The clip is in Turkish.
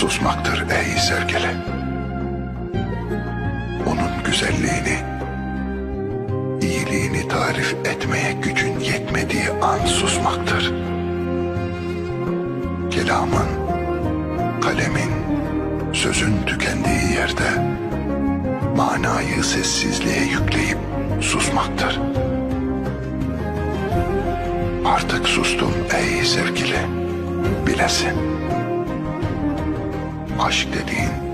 susmaktır ey sevgili. Onun güzelliğini, iyiliğini tarif etmeye gücün yetmediği an susmaktır. Kelamın, kalemin, sözün tükendiği yerde manayı sessizliğe yükleyip susmaktır. Artık sustum ey sevgili, bilesin. Aşk dediğin